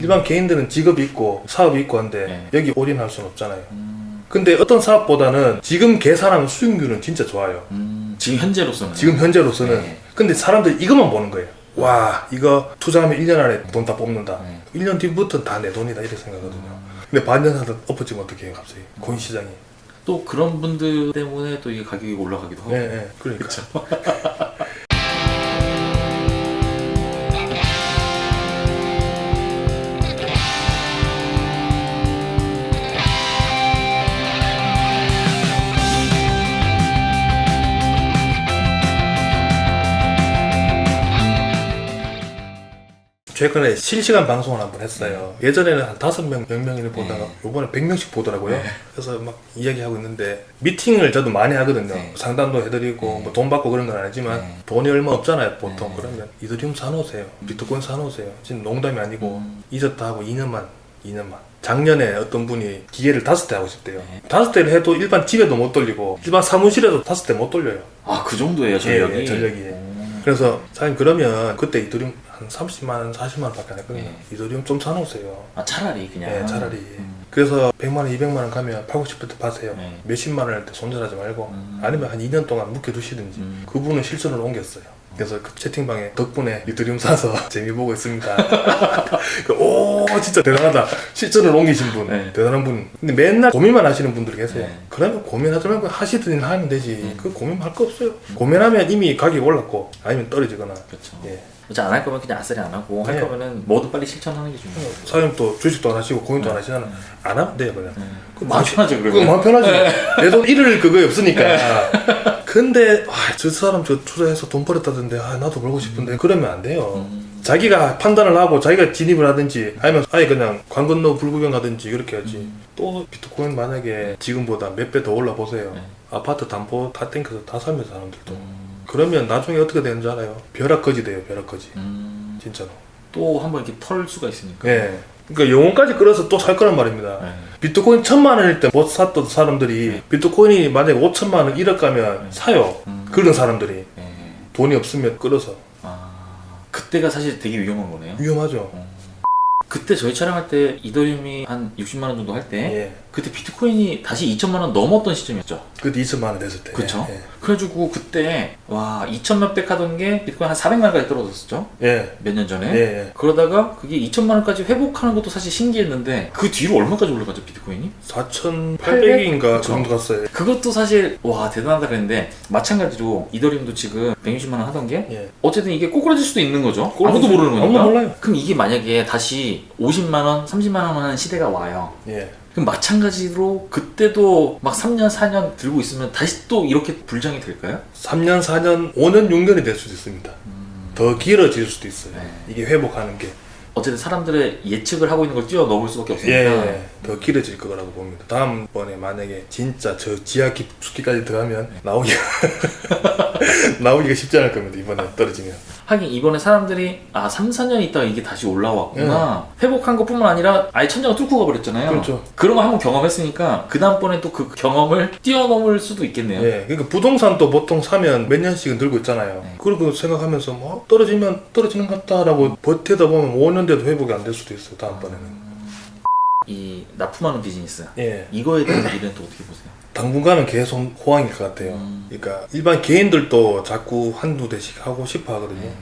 일반 개인들은 직업이 있고 사업이 있고 한데 네. 여기 올인할 수는 없잖아요. 음, 근데 어떤 사업보다는 지금 계산하면 수익률은 진짜 좋아요. 음, 지금 현재로서는 지금 현재로서는. 네. 근데 사람들이 이것만 보는 거예요. 와, 이거 투자하면 1년 안에 돈 다 뽑는다. 네. 1년 뒤부터는 다 내 돈이다. 이렇게 생각하거든요. 근데 반년 하다 엎어지면 어떻게 해요, 갑자기? 코인 시장이. 또 그런 분들 때문에 또 이게 가격이 올라가기도 하고 네, 네. 그러니까. 최근에 실시간 방송을 한번 했어요. 예전에는 한 다섯 명, 몇 명을 보다가 네. 요번에 100명씩 보더라고요. 네. 그래서 막 이야기하고 있는데 미팅을 저도 많이 하거든요. 네. 상담도 해드리고 네. 뭐돈 받고 그런 건 아니지만 네. 돈이 얼마 없잖아요. 보통 네. 그러면 이더리움 사놓으세요. 비트코인 사놓으세요. 진짜 농담이 아니고 음. 잊었다 하고 2년만, 2년만. 작년에 어떤 분이 기계를 다섯 대 하고 싶대요. 네. 다섯 대를 해도 일반 집에도 못 돌리고 일반 사무실에도 다섯 대 못 돌려요. 아 그 정도예요 전력이 예, 예, 전력이. 음. 그래서 사장님 그러면 그때 이더리움 한 30만 원, 40만 원밖에 안 했거든요. 네. 이더리움 좀 사놓으세요. 아 차라리 그냥 예, 차라리. 음. 그래서 100만 원, 200만 원 가면 팔고 싶을 때 파세요. 네. 몇십만 원할 때 손절하지 말고 음. 아니면 한 2년 동안 묵혀두시든지 음. 그분은 실전을 옮겼어요. 그래서 그 채팅방에 덕분에 이더리움 사서 재미 보고 있습니다. 그, 오 진짜 대단하다. 실전을 옮기신 분 네. 대단한 분. 근데 맨날 고민만 하시는 분들이 계세요. 네. 그러면 고민하지 말고 하시든 하면 되지. 음. 그 고민할 거 없어요. 고민하면 이미 가격이 올랐고 아니면 떨어지거나. 그렇죠 예. 이제 안할 거면 그냥 아싸리 안 하고 할 네. 거면은 뭐든 빨리 실천하는 게 중요해요 사장님 또 주식도 안 하시고 고민도 네. 안 하시잖아. 안 하면 돼요 그냥. 네. 그 마음 그거 그러면 마음 편하지. 내 돈 잃을 그거 없으니까. 근데 아, 저 사람 저 투자해서 돈 벌었다던데 아, 나도 벌고 싶은데 그러면 안 돼요. 음. 자기가 판단을 하고 자기가 진입을 하든지 아니면 아예 그냥 관 건너 불구경 하든지 그렇게 하지. 음. 또 비트코인 만약에 지금보다 몇 배 더 올라 보세요. 네. 아파트 담보 다 땡겨서 다 사면 사람들도. 음. 그러면 나중에 어떻게 되는 줄 알아요? 벼락거지 돼요, 벼락거지. 음. 진짜로. 또 한 번 이렇게 털 수가 있으니까 예. 그러니까 영혼까지 끌어서 또 살 거란 말입니다. 네. 비트코인 천만 원일 때 못 샀던 사람들이 네. 비트코인이 만약에 5천만 원 1억 가면 네. 사요. 음. 그런 사람들이 네. 돈이 없으면 끌어서 아 그때가 사실 되게 위험한 거네요 위험하죠. 그때 저희 촬영할 때 이더리움이 한 60만 원 정도 할 때 예. 그때 비트코인이 다시 2천만 원 넘었던 시점이었죠. 그때 2천만 원 됐을 때. 그쵸? 예. 그래가지고 그때 와 2천 몇백 하던 게 비트코인 한 400만 원까지 떨어졌었죠. 예. 몇 년 전에. 예. 예. 그러다가 그게 2천만 원까지 회복하는 것도 사실 신기했는데 그 뒤로 얼마까지 올라가죠 비트코인이? 4,800인가 그 그쵸. 정도 갔어요. 그것도 사실 와 대단하다 그랬는데 마찬가지로 이더리움도 지금 160만 원 하던 게 예. 어쨌든 이게 꼬꾸라질 수도 있는 거죠. 아무도 수- 모르는 거니까. 아무도 몰라요. 그럼 이게 만약에 다시 50만 원, 30만 원 하는 시대가 와요. 예. 마찬가지로 그때도 막 3년, 4년 들고 있으면 다시 또 이렇게 불장이 될까요? 3년, 4년, 5년, 6년이 될 수도 있습니다. 더 길어질 수도 있어요. 네. 이게 회복하는 게. 어쨌든 사람들의 예측을 하고 있는 걸 뛰어넘을 수밖에 없으니까. 예, 더 길어질 거라고 봅니다. 다음번에 만약에 진짜 저 지하 깊숙이까지 들어가면 네. 나오기가 나오기가 쉽지 않을 겁니다. 이번에 떨어지면. 하긴 이번에 사람들이 아 3, 4년 있다가 이게 다시 올라왔구나 회복한 것뿐만 아니라 아예 천장을 뚫고 가버렸잖아요 네. 그렇죠. 그런 거 한번 경험했으니까 그 다음번에 또 그 경험을 뛰어넘을 수도 있겠네요 예, 그러니까 부동산도 보통 사면 몇 년씩은 들고 있잖아요. 네. 그리고 생각하면서 뭐 떨어지면 떨어지는 것 같다라고 버티다 보면 5년 돼도 회복이 안 될 수도 있어요. 다음번에는. 이 납품하는 비즈니스 예, 이거에 대한 또 어떻게 보세요? 당분간은 계속 호황일 것 같아요. 음. 그러니까 일반 개인들도 자꾸 한두 대씩 하고 싶어 하거든요. 네.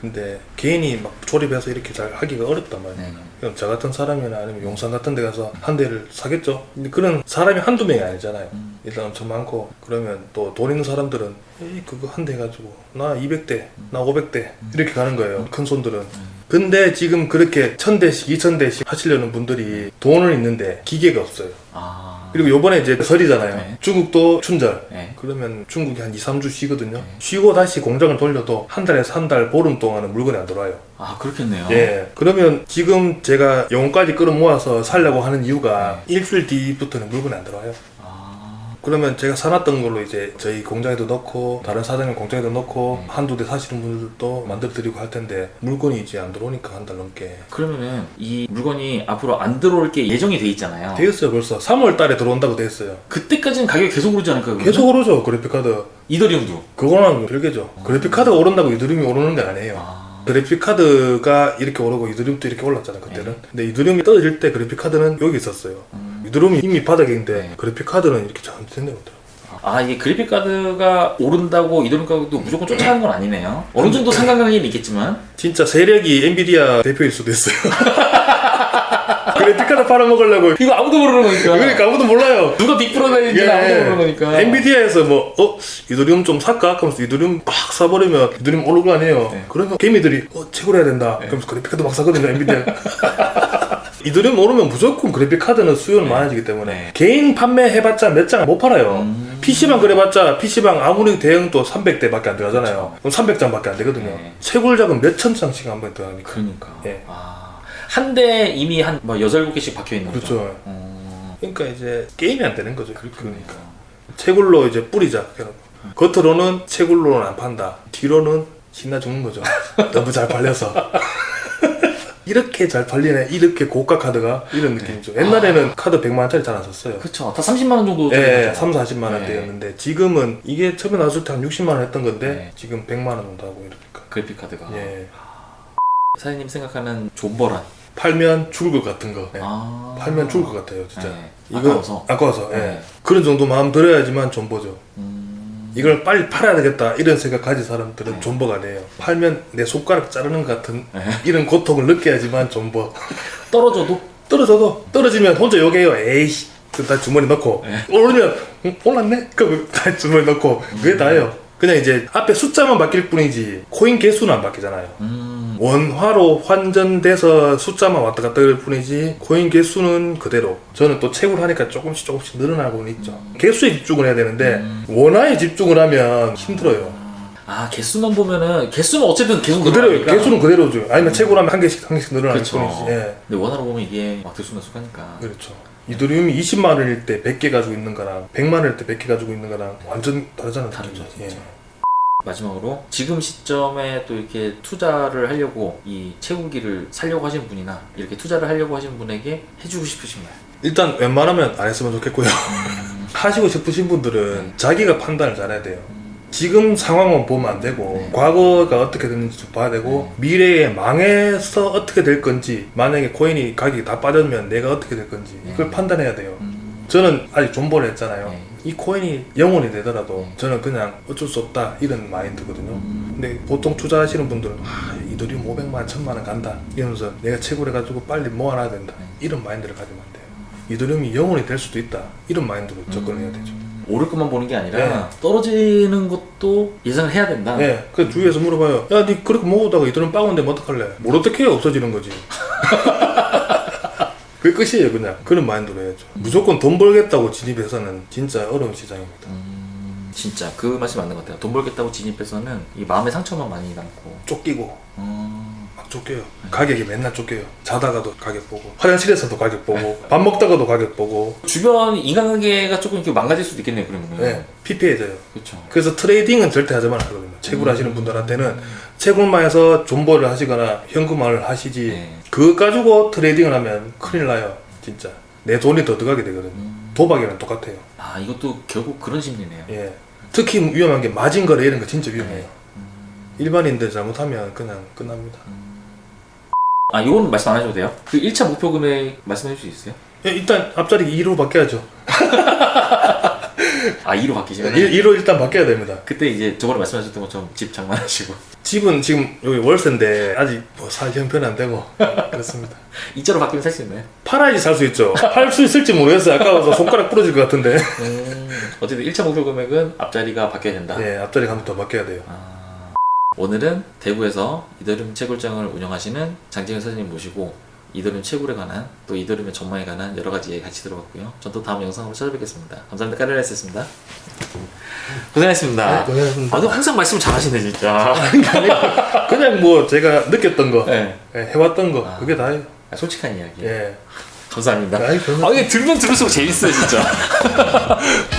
근데 개인이 막 조립해서 이렇게 잘 하기가 어렵단 말이에요. 네. 그럼 저 같은 사람이나 아니면 용산 같은 데 가서 한 대를 사겠죠? 근데 그런 사람이 한두 명이 아니잖아요. 음. 일단 엄청 많고 그러면 또 돈 있는 사람들은 에이 그거 한 대 가지고 나 200대 나 500대 이렇게 가는 거예요 큰 손들은 근데 지금 그렇게 1000대씩 2000대씩 하시려는 분들이 돈은 있는데 기계가 없어요. 아. 그리고 요번에 이제 설이잖아요. 네. 중국도 춘절. 네. 그러면 중국이 한 2, 3주 쉬거든요. 쉬고 다시 공장을 돌려도 한 달에서 한 달 보름 동안은 물건이 안 들어와요. 아 그렇겠네요. 예. 그러면 지금 제가 영혼까지 끌어모아서 살려고 하는 이유가 일주일 뒤부터는 물건이 안 들어와요. 아 그러면 제가 사놨던 걸로 이제 저희 공장에도 넣고 다른 사장님 공장에도 넣고 한두 대 사시는 분들도 만들어 드리고 할 텐데 물건이 이제 안 들어오니까 한 달 넘게. 그러면은 이 물건이 앞으로 안 들어올 게 예정이 돼 있잖아요. 되었어요 벌써. 3월 달에 들어온다고 되었어요. 그때까지는 가격이 계속 오르지 않을까요? 그러면? 계속 오르죠 그래픽카드. 이더리움도? 그거랑 별개죠. 그래픽카드가 오른다고 이드림이 오르는 게 아니에요. 아 그래픽 카드가 이렇게 오르고 이더리움도 이렇게 올랐잖아요 그때는. 근데 이더리움이 떨어질 때 그래픽 카드는 여기 있었어요. 이더리움이 이미 바닥인데 네. 그래픽 카드는 이렇게 내려오더라고요. 아 이게 그래픽 카드가 오른다고 이동 가격도 무조건 쫓아가는 건 아니네요. 어느 정도 상관관계는 있겠지만 진짜 세력이 엔비디아 대표일 수도 있어요. 그래픽 카드 팔아먹으려고. 이거 아무도 모르는 거니까. 그러니까 아무도 몰라요. 누가 빅프로다인지 아무도 모르는 거니까. 엔비디아에서 뭐, 어, 이더리움 좀 살까? 하면서 이더리움 막 사버리면 이더리움 오를 거 아니에요. 네. 그러면 개미들이, 어, 채굴해야 된다. 그러면서 그래픽카드 막 사거든요, 엔비디아. 이더리움 오르면 무조건 그래픽카드는 수요는 많아지기 때문에 네. 개인 판매해봤자 몇 장 못 팔아요. 음. PC방 그래봤자 PC방 아무리 대형도 300대밖에 안 들어가잖아요. 그럼 300장밖에 안 되거든요. 네. 채굴작은 몇천 장씩 한번 들어가니까. 그러니까. 예. 아, 한대 이미 한 뭐 여덟 일곱 개씩 박혀 있는 거죠. 그렇죠. 음, 그러니까 이제 게임이 안 되는 거죠. 그러니까. 채굴로 이제 뿌리자. 그냥 겉으로는 채굴로는 안 판다. 뒤로는 신나 죽는 거죠. 너무 잘 팔려서. 이렇게 잘 팔리네. 이렇게 고가 카드가 이런 느낌이죠. 옛날에는 카드 100만 원짜리 잘안 썼어요. 그렇죠. 다 30만 원 정도. 예, 정도 3, 40만 원대였는데 지금은 이게 처음에 나왔을 때 한 60만 원 했던 건데 네. 지금 100만 원 정도 하고 이러니까. 그래픽 카드가. 예. 사장님 생각하는 존버란. 팔면 죽을 것 같은 거. 예. 아. 팔면 죽을 것 같아요, 진짜. 네. 이거 아까워서. 아까워서. 예. 네. 그런 정도 마음 들어야지만 존버죠. 음, 이걸 빨리 팔아야 되겠다 이런 생각 가진 사람들은 네. 존버가 아니에요. 팔면 내 손가락 자르는 것 같은 네. 이런 고통을 느껴야지만 존버. 떨어져도 떨어져도 떨어지면 혼자 욕해요. 에이씨. 그다 주머니 넣고 네. 오르면 응, 올랐네. 그럼 다 주머니 넣고 그게 다예요. 그냥 이제 앞에 숫자만 바뀔 뿐이지 코인 개수는 안 바뀌잖아요. 음, 원화로 환전돼서 숫자만 왔다 갔다 할 뿐이지 코인 개수는 그대로 저는 또 채굴 하니까 조금씩 조금씩 늘어나고는 있죠 개수에 집중을 해야 되는데 음. 원화에 집중을 하면 힘들어요 아 개수만 보면은 개수는 어쨌든 계속 그대로 늘어나니까. 개수는 그대로죠 아니면 채굴하면 한 개씩 한 개씩 늘어날 그렇죠. 뿐이지 예. 근데 원화로 보면 이게 막 들쑥날쑥하니까. 그렇죠 이더리움이 20만 원일 때 100개 가지고 있는 거랑 100만 원일 때 100개 가지고 있는 거랑 완전 다르잖아요 다르죠, 느낌이. 진짜. 마지막으로 지금 시점에 또 이렇게 투자를 하려고 이 채굴기를 살려고 하시는 분이나 이렇게 투자를 하려고 하시는 분에게 해주고 싶으신 말. 일단 웬만하면 안 했으면 좋겠고요 하시고 싶으신 분들은 자기가 판단을 잘해야 돼요 지금 상황만 보면 안 되고 네. 과거가 어떻게 됐는지 좀 봐야 되고 미래에 망해서 어떻게 될 건지 만약에 코인이 가격이 다 빠졌으면 내가 어떻게 될 건지 이걸 판단해야 돼요. 음, 저는 아직 존버를 했잖아요. 네. 이 코인이 영원히 되더라도 네. 저는 그냥 어쩔 수 없다 이런 마인드거든요. 음, 근데 보통 투자하시는 분들은 아, 이더리움 500만 1000만 원 간다 이러면서 내가 채굴해 가지고 빨리 모아놔야 된다 네. 이런 마인드를 가지면 안 돼요. 이더리움이 영원히 될 수도 있다 이런 마인드로 접근해야 되죠 오를 것만 보는 게 아니라 네. 떨어지는 것도 예상을 해야 된다. 네, 그 주위에서 물어봐요. 야, 니 그렇게 모으다가 이들은 빵원데 뭐 어떡할래? 뭘 어떻게 해? 없어지는 거지. 그게 끝이에요, 그냥. 그런 마인드로 해야죠. 무조건 돈 벌겠다고 진입해서는 진짜 어려운 시장입니다. 음, 진짜 그 말씀 맞는 것 같아요. 돈 벌겠다고 진입해서는 이 마음의 상처만 많이 남고. 쫓기고, 음, 막 쫓겨요. 가격이 맨날 쫓겨요. 자다가도 가격 보고, 화장실에서도 가격 보고, 밥 먹다가도 가격 보고, 주변 인간관계가 조금 이렇게 망가질 수도 있겠네요. 그러면은. 네, 피폐해져요. 그렇죠. 그래서 트레이딩은 절대 하지 말아야 하거든요. 채굴 하시는 분들한테는 채굴만 해서 존버를 하시거나 현금화를 하시지 네. 그거 가지고 트레이딩을 하면 큰일 나요. 진짜. 내 돈이 더 들어가게 되거든요. 음. 도박이랑 똑같아요. 아 이것도 결국 그런 심리네요. 예. 특히 위험한 게 마진 거래 이런 거 진짜 위험해요. 네. 일반인들 잘못하면 그냥 끝납니다. 아 이건 말씀 안 하셔도 돼요? 그 1차 목표 금액 말씀해 주실 수 있어요? 예, 일단 앞자리 2로 바뀌어야죠. 아 2로 바뀌시면 2로 일단 바뀌어야 됩니다. 그때 이제 저번에 말씀하셨던 것처럼 집 장만하시고 집은 지금 여기 월세인데 아직 뭐살 형편이 안 되고 그렇습니다. 2차로 바뀌면 살 수 있나요? 팔아야지 살 수 있죠. 팔 수 있을지 모르겠어요. 아까워서 손가락 부러질 것 같은데. 음, 어쨌든 1차 목표 금액은 앞자리가 바뀌어야 된다. 예, 앞자리 가면 더 바뀌어야 돼요. 아, 오늘은 대구에서 이더리움 채굴장을 운영하시는 장재현 사장님 모시고 이더리움 채굴에 관한 또 이더리움의 전망에 관한 여러 가지 얘기 같이 들어봤고요. 전 또 다음 영상으로 찾아뵙겠습니다. 감사합니다. 까르레스였습니다. 고생하셨습니다. 네, 고생하셨습니다. 아, 너 항상 말씀 잘하시네 진짜. 그냥 뭐 제가 느꼈던 거, 네. 예, 해왔던 거, 아. 그게 다예요. 아, 솔직한 이야기. 예. 감사합니다. 아이, 아, 이게 들면 들을수록 재밌어요 진짜.